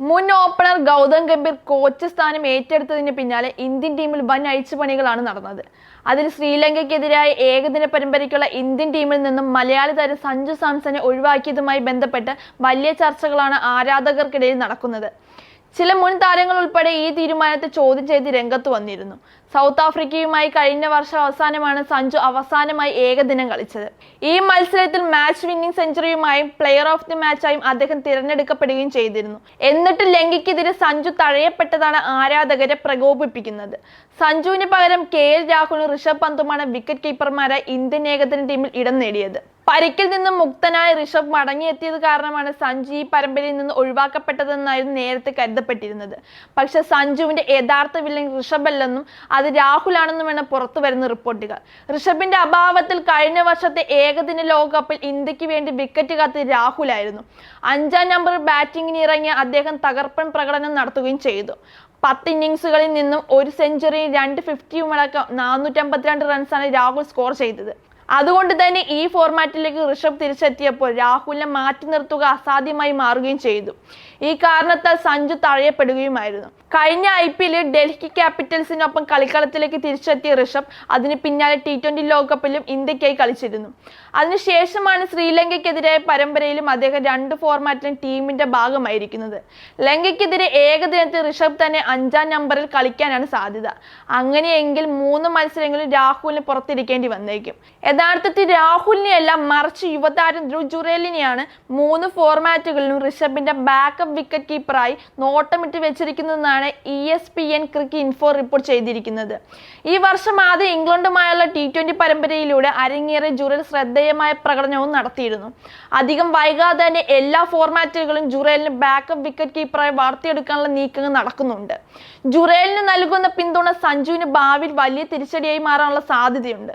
മുൻ opener Gautam Gambhir coach സ്ഥാനം ഏറ്റെടുത്തതിന് പിന്നാലെ ഇന്ത്യൻ ടീമിൽ വൻ അഴിച്ചുപണികളാണ് നടന്നത്. അതിൽ ശ്രീലങ്കയ്ക്കെതിരായ ഏകദിന പരമ്പരയ്ക്കുള്ള ഇന്ത്യൻ ടീമിൽ നിന്നും മലയാളി താരം സഞ്ജു സാംസനെ ഒഴിവാക്കിയതുമായി ബന്ധപ്പെട്ട് വലിയ ചർച്ചകളാണ് ആരാധകർക്കിടയിൽ നടക്കുന്നത്. ചില മുൻ താരങ്ങൾ ഉൾപ്പെടെ ഈ തീരുമാനത്തെ ചോദ്യം ചെയ്ത് രംഗത്ത് വന്നിരുന്നു. സൗത്ത് ആഫ്രിക്കയുമായി കഴിഞ്ഞ വർഷം അവസാനമാണ് സഞ്ജു അവസാനമായി ഏകദിനം കളിച്ചത്. ഈ മത്സരത്തിൽ മാച്ച് വിന്നിംഗ് സെഞ്ചുറിയുമായും പ്ലെയർ ഓഫ് ദി മാച്ചായും അദ്ദേഹം തിരഞ്ഞെടുക്കപ്പെടുകയും ചെയ്തിരുന്നു. എന്നിട്ട് ലങ്കയ്ക്കെതിരെ സഞ്ജു തഴയപ്പെട്ടതാണ് ആരാധകരെ പ്രകോപിപ്പിക്കുന്നത്. സഞ്ജുവിന് പകരം കെ എൽ രാഹുലും ഋഷഭ് പന്തുമാണ് വിക്കറ്റ് കീപ്പർമാരായി ഇന്ത്യൻ ഏകദിന ടീമിൽ ഇടം നേടിയത്. പരിക്കിൽ നിന്നും മുക്തനായ ഋഷഭ് മടങ്ങിയെത്തിയത് കാരണമാണ് സഞ്ജു ഈ പരമ്പരയിൽ നിന്ന് ഒഴിവാക്കപ്പെട്ടതെന്നായിരുന്നു നേരത്തെ കരുതപ്പെട്ടിരുന്നത്. പക്ഷെ സഞ്ജുവിന്റെ യഥാർത്ഥ വില്ലൻ ഋഷഭ് അല്ലെന്നും അത് രാഹുലാണെന്നുമാണ് പുറത്തു വരുന്ന റിപ്പോർട്ടുകൾ. ഋഷഭിന്റെ അഭാവത്തിൽ കഴിഞ്ഞ വർഷത്തെ ഏകദിന ലോകകപ്പിൽ ഇന്ത്യയ്ക്ക് വേണ്ടി വിക്കറ്റ് കാത്ത് രാഹുലായിരുന്നു. അഞ്ചാം നമ്പർ ബാറ്റിംഗിന് ഇറങ്ങിയ അദ്ദേഹം തകർപ്പൻ പ്രകടനം നടത്തുകയും ചെയ്തു. പത്ത് ഇന്നിങ്സുകളിൽ നിന്നും ഒരു സെഞ്ചുറിയും രണ്ട് ഫിഫ്റ്റിയും അടക്കം നാനൂറ്റമ്പത്തിരണ്ട് റൺസാണ് രാഹുൽ സ്കോർ ചെയ്തത്. അതുകൊണ്ട് തന്നെ ഈ ഫോർമാറ്റിലേക്ക് ഋഷഭ് തിരിച്ചെത്തിയപ്പോൾ രാഹുലിനെ മാറ്റി നിർത്തുക അസാധ്യമായി മാറുകയും ചെയ്തു. ഈ കാരണത്താൽ സഞ്ജു തഴയപ്പെടുകയുമായിരുന്നു. കഴിഞ്ഞ ഐ പി എല്ലിൽ ഡൽഹി ക്യാപിറ്റൽസിനൊപ്പം കളിക്കളത്തിലേക്ക് തിരിച്ചെത്തിയ ഋഷഭ് അതിന് പിന്നാലെ ടി ട്വന്റി ലോകകപ്പിലും ഇന്ത്യക്കായി കളിച്ചിരുന്നു. അതിനുശേഷമാണ് ശ്രീലങ്കയ്ക്കെതിരായ പരമ്പരയിലും അദ്ദേഹം രണ്ട് ഫോർമാറ്റിലും ടീമിന്റെ ഭാഗമായിരിക്കുന്നത്. ലങ്കയ്ക്കെതിരെ ഏകദിനത്തിൽ ഋഷഭ് തന്നെ അഞ്ചാം നമ്പറിൽ കളിക്കാനാണ് സാധ്യത. അങ്ങനെയെങ്കിൽ മൂന്ന് മത്സരങ്ങളിൽ രാഹുലിന് പുറത്തിരിക്കേണ്ടി വന്നേക്കും. യഥാർത്ഥത്തിൽ രാഹുലിനെയല്ല മറിച്ച് യുവതാരം ധ്രുവ് ജുറേലിനെയാണ് മൂന്ന് ഫോർമാറ്റുകളിലും ഋഷഭിന്റെ ബാക്കപ്പ് വിക്കറ്റ് കീപ്പറായി നോട്ടമിട്ട് വെച്ചിരിക്കുന്നതെന്നാണ് E S P N Cricinfo report ചെയ്തിരിക്കുന്നത്. ഈ വർഷം ആദ്യം ഇംഗ്ലണ്ടുമായുള്ള ടി ട്വന്റി പരമ്പരയിലൂടെ അരങ്ങേറിയ ജുറേൽ ശ്രദ്ധേയമായ പ്രകടനവും നടത്തിയിരുന്നു. അധികം വൈകാതെ തന്നെ എല്ലാ ഫോർമാറ്റുകളും ജുറേലിന് ബാക്കപ്പ് വിക്കറ്റ് കീപ്പറായി വളർത്തിയെടുക്കാനുള്ള നീക്കങ്ങൾ നടക്കുന്നുണ്ട്. ജുറേലിന് നൽകുന്ന പിന്തുണ സഞ്ജുവിന് ഭാവിയിൽ വലിയ തിരിച്ചടിയായി മാറാനുള്ള സാധ്യതയുണ്ട്.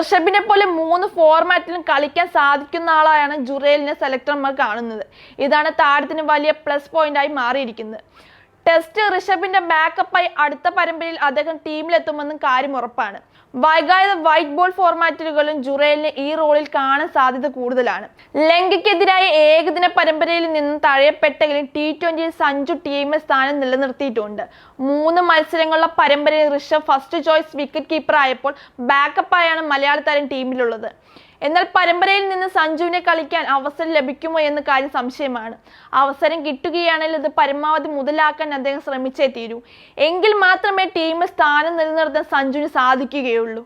ഋഷഭിനെ പോലെ മൂന്ന് ഫോർമാറ്റിലും കളിക്കാൻ സാധിക്കുന്ന ആളായാണ് ജുറേലിനെ സെലക്ടർമാർ കാണുന്നത്. ഇതാണ് താരത്തിന് വലിയ പ്ലസ് പോയിന്റായി മാറിയിരിക്കുന്നത്. ടെസ്റ്റ് ഋഷഭിന്റെ ബാക്കപ്പായി അടുത്ത പരമ്പരയിൽ അദ്ദേഹം ടീമിലെത്തുമെന്നും കാര്യം ഉറപ്പാണ്. വൈകാതെ വൈറ്റ് ബോൾ ഫോർമാറ്റുകളും ജുറേലിന് ഈ റോളിൽ കാണാൻ സാധ്യത കൂടുതലാണ്. ലങ്കയ്ക്കെതിരായ ഏകദിന പരമ്പരയിൽ നിന്നും തഴയപ്പെട്ടെങ്കിലും ടി ട്വന്റിയിൽ സഞ്ജു ടീമിൽ സ്ഥാനം നിലനിർത്തിയിട്ടുണ്ട്. മൂന്ന് മത്സരങ്ങളുള്ള പരമ്പരയിൽ Rishabh first choice wicket keeper ആയപ്പോൾ ബാക്കപ്പായാണ് മലയാള താരം ടീമിലുള്ളത് എന്നാൽ പരമ്പരയിൽ നിന്ന് സഞ്ജുവിനെ കളിക്കാൻ അവസരം ലഭിക്കുമോ എന്ന കാര്യം സംശയമാണ്. അവസരം കിട്ടുകയാണെങ്കിൽ ഇത് പരമാവധി മുതലാക്കാൻ അദ്ദേഹം ശ്രമിച്ചേ തീരൂ. എങ്കിൽ മാത്രമേ ടീമിൽ സ്ഥാനം നിലനിർത്താൻ സഞ്ജുവിന് സാധിക്കുകയുള്ളൂ.